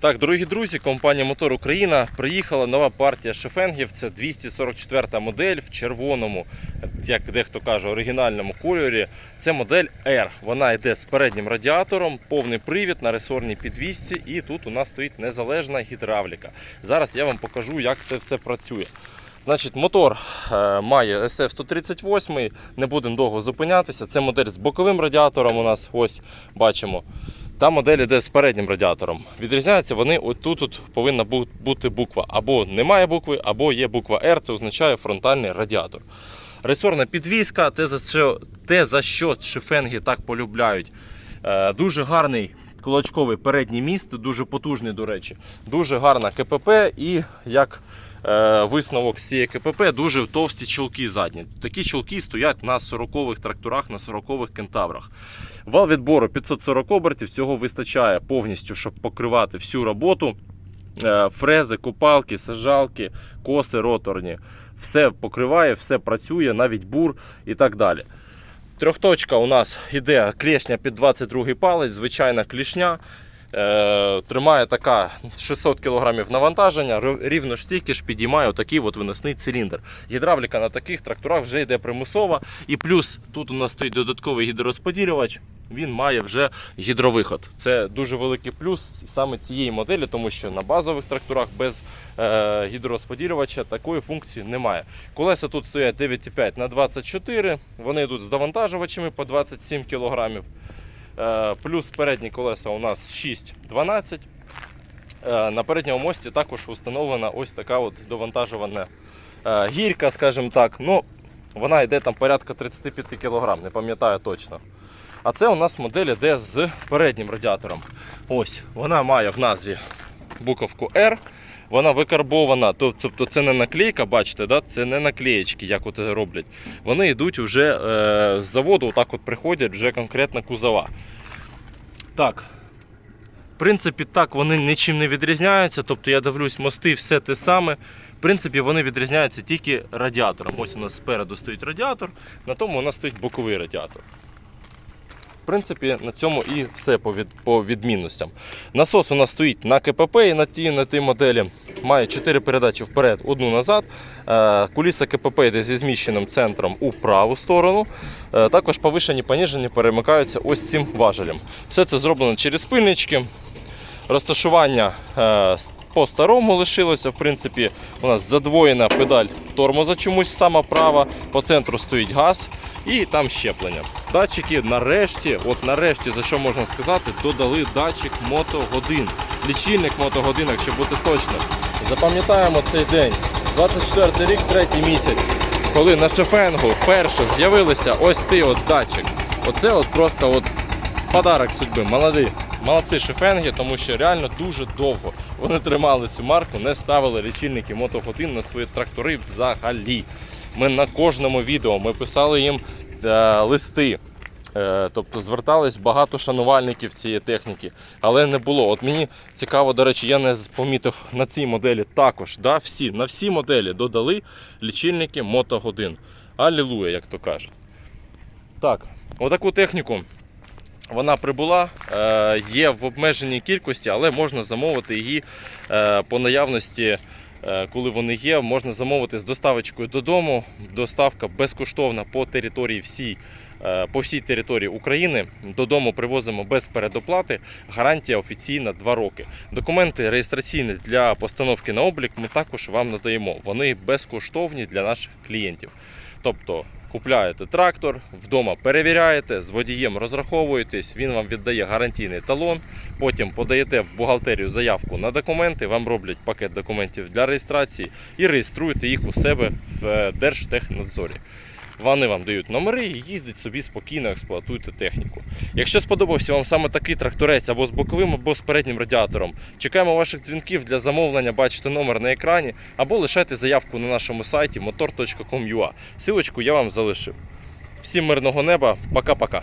Так, дорогі друзі, компанія Мотор Україна приїхала нова партія шефенгів. Це 244 модель в червоному, як дехто каже, оригінальному кольорі. Це модель R. Вона йде з переднім радіатором, повний привід на ресорній підвісці, і тут у нас стоїть незалежна гідравліка. Зараз я вам покажу, як це все працює. Значить, мотор е, має SF-138, не будемо довго зупинятися. Це модель з боковим радіатором. У нас ось бачимо. Та модель іде з переднім радіатором. Відрізняються вони отут тут повинна бути буква. Або немає букви, або є буква R, це означає фронтальний радіатор. Ресорна підвіска, те за що, те, за що шифенги так полюбляють. Е, дуже гарний кулачковий передній міст, дуже потужний, до речі. Дуже гарна КПП і як е, висновок з цієї КПП, дуже товсті чолки задні. Такі чолки стоять на 40-х тракторах, на 40-х кентаврах. Вал відбору 540 обертів, цього вистачає повністю, щоб покривати всю роботу. Е, Фрези, копалки, сажалки, коси роторні. Все покриває, все працює, навіть бур і так далі. Трьохточка у нас іде клешня під 22 палець, звичайна клішня. Е, тримає така 600 кг навантаження, рівно ж стільки ж підіймає отакий от виносний циліндр. Гідравліка на таких тракторах вже йде примусова. І плюс тут у нас стоїть додатковий гідророзподілювач. Він має вже гідровиход. Це дуже великий плюс саме цієї моделі, тому що на базових тракторах без е, гідророзподілювача такої функції немає. Колеса тут стоять 9,5 на 24, вони йдуть з довантажувачами по 27 кг. Е, Плюс передні колеса у нас 6,12. Е, На передньому мості також встановлена ось така от довантажувана е, гірка, скажімо так. Ну, вона йде там порядка 35 кг, не пам'ятаю точно. А це у нас модель йде з переднім радіатором. Ось, вона має в назві буковку R. Вона викарбована, тобто це не наклейка, бачите, да? це не наклеєчки, як от роблять. Вони йдуть вже е, з заводу, отак от приходять вже конкретно кузова. Так. В принципі, так вони нічим не відрізняються. Тобто я дивлюсь, мости, все те саме. В принципі, вони відрізняються тільки радіатором. Ось у нас спереду стоїть радіатор, на тому у нас стоїть боковий радіатор. Принципі, на цьому і все по, від, по відмінностям. Насос у нас стоїть на КПП і на тій, на тій моделі. Має 4 передачі вперед, одну назад. Е, Куліса КПП йде зі зміщеним центром у праву сторону. Е, Також повишені поніжені перемикаються ось цим важелем. Все це зроблено через пильнички. Розташування е, по-старому лишилося. В принципі, у нас задвоєна педаль тормоза чомусь сама права. По центру стоїть газ і там щеплення. Датчики нарешті, от нарешті, за що можна сказати, додали датчик мотогодин. Лічильник мотогодин, якщо бути точним. Запам'ятаємо цей день. 24 рік, третій місяць, коли на шефенгу вперше з'явилися ось цей от датчик. Оце от просто от подарок судьби. Молоді. Молодці шефенги, тому що реально дуже довго вони тримали цю марку, не ставили лічильники мотогодин на свої трактори взагалі. Ми на кожному відео ми писали їм листи. Е, Тобто звертались багато шанувальників цієї техніки, але не було. От мені цікаво, до речі, я не помітив на цій моделі також. Да, всі, на всі моделі додали лічильники мотогодин. Алілуя, як то кажуть. Так, отаку техніку вона прибула, е, є в обмеженій кількості, але можна замовити її е, по наявності. Е, Коли вони є, можна замовити з доставочкою додому. Доставка безкоштовна по території всій, по всій території України. Додому привозимо без передоплати. Гарантія офіційна 2 роки. Документи реєстраційні для постановки на облік ми також вам надаємо. Вони безкоштовні для наших клієнтів. Тобто купляєте трактор, вдома перевіряєте, з водієм розраховуєтесь, він вам віддає гарантійний талон. Потім подаєте в бухгалтерію заявку на документи, вам роблять пакет документів для реєстрації і реєструєте їх у себе в е, Держтехнадзорі. Вони вам дають номери і їздить собі спокійно, експлуатуйте техніку. Якщо сподобався вам саме такий тракторець або з боковим, або з переднім радіатором, чекаємо ваших дзвінків для замовлення, бачите номер на екрані, або лишайте заявку на нашому сайті motor.com.ua. Силочку я вам залишив. Всім мирного неба, пока-пока.